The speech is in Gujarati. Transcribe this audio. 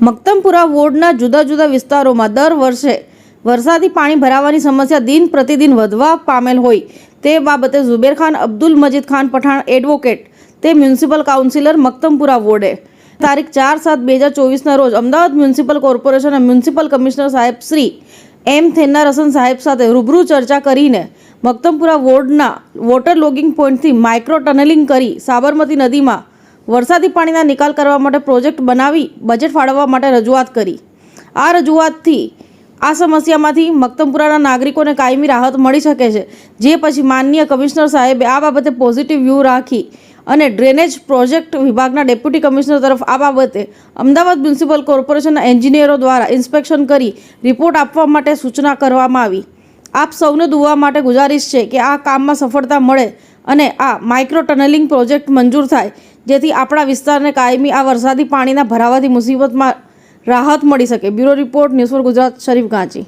મક્તમપુરા વોર્ડના જુદા જુદા વિસ્તારોમાં દર વર્ષે વરસાદી પાણી ભરાવાની સમસ્યા દિન પ્રતિદિન વધવા પામેલ હોય તે બાબતે ઝુબેર ખાન, અબ્દુલ મજીદ ખાન પઠાણ એડવોકેટ તે મ્યુનિસિપલ કાઉન્સિલર મક્તમપુરા વોર્ડે. તારીખ ચાર સાત બે હજાર ચોવીસના રોજ અમદાવાદ મ્યુનિસિપલ કોર્પોરેશનના મ્યુનિસિપલ કમિશનર સાહેબ શ્રી એમ થેન્નારસન સાહેબ સાથે રૂબરૂ ચર્ચા કરીને મક્તમપુરા વોર્ડના વોટર લોગિંગ પોઈન્ટથી માઇક્રો ટનલિંગ કરી સાબરમતી નદીમાં વરસાદી પાણીના નિકાલ કરવા માટે પ્રોજેક્ટ બનાવી બજેટ ફાળવવા માટે રજૂઆત કરી. આ રજૂઆતથી આ સમસ્યામાંથી મક્તમપુરાના નાગરિકોને કાયમી રાહત મળી શકે છે. જે પછી માનનીય કમિશનર સાહેબે આ બાબતે પોઝિટિવ વ્યૂ રાખી અને ડ્રેનેજ પ્રોજેક્ટ વિભાગના ડેપ્યુટી કમિશનર તરફ આ બાબતે અમદાવાદ મ્યુનિસિપલ કોર્પોરેશનના એન્જિનિયરો દ્વારા ઇન્સ્પેક્શન કરી રિપોર્ટ આપવા માટે સૂચના કરવામાં આવી. આપ સૌને દુવા માટે ગુજારિશ છે કે આ કામમાં સફળતા મળે અને આ માઇક્રો ટનલિંગ પ્રોજેક્ટ મંજૂર થાય જેથી આપણા વિસ્તારને કાયમી આ વરસાદી પાણીના ભરાવાથી મુસીબતમાં રાહત મળી શકે. Bureau report, news four Gujarat, Sharif Ganchi